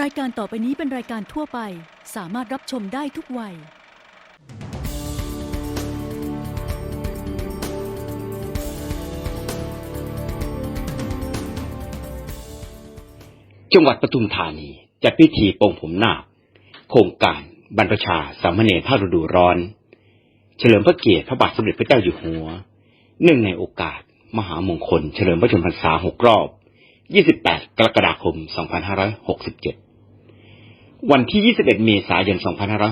รายการต่อไปนี้เป็นรายการทั่วไป สามารถรับชมได้ทุกวัย จังหวัดปทุมธานีจัดพิธีปงผมนาคโครงการบรรพชาสามเณรภาคฤดูร้อน เฉลิมพระเกียรติพระบาทสมเด็จพระเจ้าอยู่หัว เนื่องในโอกาส มหามงคล เฉลิมพระชนมพรรษาหกรอบ 28 กรกฎาคม 2567 วันที่ 21 เมษายน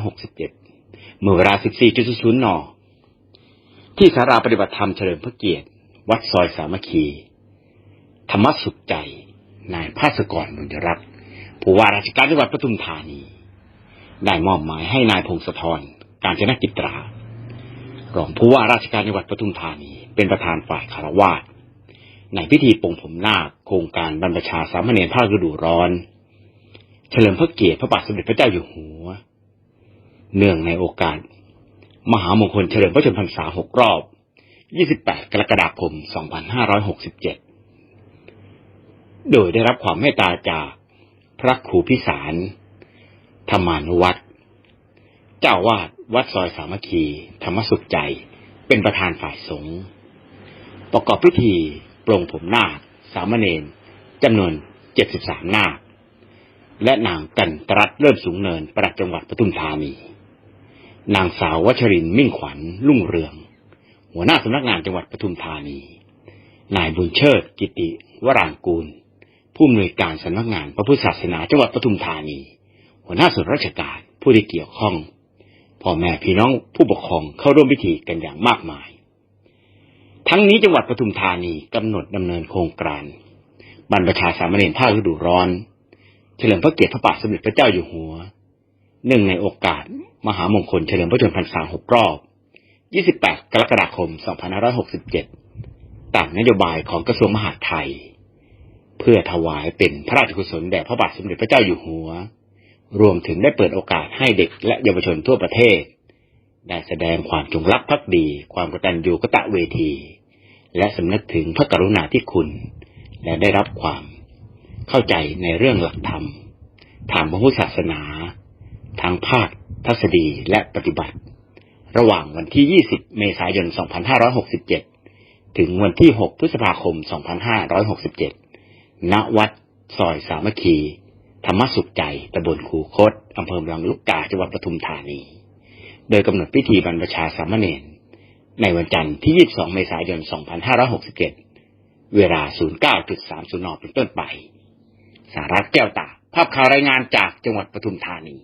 2567 เมื่อเวลา 14.00 น ที่สาราปฏิบัติธรรมเฉลิมพระเกียรติ วัดซอยสามัคคี ธรรมสุขใจ นายภาสกรบุญรัตน์ผู้ว่าราชการจังหวัดปทุมธานี ได้มอบหมายให้นายพงศธร การจนกิจตรา รองผู้ว่าราชการจังหวัดปทุมธานี เป็นประธานฝ่ายคารวาส ในพิธีปงผมนาคโครงการบรรพชาสามเณรภาคฤดูร้อน เฉลิมพระเกียรติพระบาทสมเด็จพระเจ้าอยู่หัว เนื่องในโอกาส มหามงคลเฉลิมพระชนมพรรษาหกรอบ 28 กรกฎาคม 2567 โดยได้รับความเมตตาจากพระครูพิสารธรรมานุวัตรเจ้าวาดวัดซอยสามัคคี ธรรมสุขใจ เป็นประธานฝ่ายสงฆ์ประกอบพิธี ปลงผมนาคสามเณรจำนวน73นาคและนางกันตรัสเริ่มสูงเนินประจังหวัดปทุมธานี นางสาววัชรินมิ่งขวัญลุ่งเรือง หัวหน้าสำนักงานจังหวัดปทุมธานี นายบุญเชิดกิติ วรางกูล ผู้อำนวยการสำนักงานพระพุทธศาสนาจังหวัดปทุมธานี หัวหน้าส่วนราชการผู้ที่เกี่ยวข้องพ่อแม่พี่น้องผู้ปกครองเข้าร่วมพิธีกันอย่างมากมาย ทั้งนี้จังหวัดปทุมธานีกำหนดดำเนินโครงการบรรพชาสามเณรภาคฤดูร้อน เฉลิมพระเกียรติพระบาทสมเด็จพระเจ้าอยู่หัวเนื่องในโอกาส มหามงคลเฉลิมพระชนมพรรษาหกรอบ 28 กรกฎาคม 2567 ตามนโยบายของกระทรวงมหาดไทย เพื่อถวายเป็นพระราชกุศลแด่พระบาทสมเด็จพระเจ้าอยู่หัว รวมถึงได้เปิดโอกาสให้เด็กและเยาวชนทั่วประเทศ ได้แสดงความจงรักภักดี ความกตัญญูกตะเวที และสำนึกถึงพระกรุณาธิคุณ และได้รับความเข้าใจในเรื่องหลักธรรม ทางพระพุทธศาสนา ทางภาคทัศดีและปฏิบัติ ระหว่างวันที่ 20 เมษายน 2567 ถึงวันที่ 6 พฤษภาคม 2567 ณ วัดซอยสามัคคี ธรรมสุขใจ ตำบลคูคต อำเภอลำลูกกา จังหวัดปทุมธานี โดยกำหนดพิธีบรรพชาสามเณร ในวันจันทร์ที่ 22 เมษายน 2567 เวลา 09.30 น เป็นต้นไป สารัตแก้วตา ภาพข่าวรายงานจากจังหวัดปทุมธานี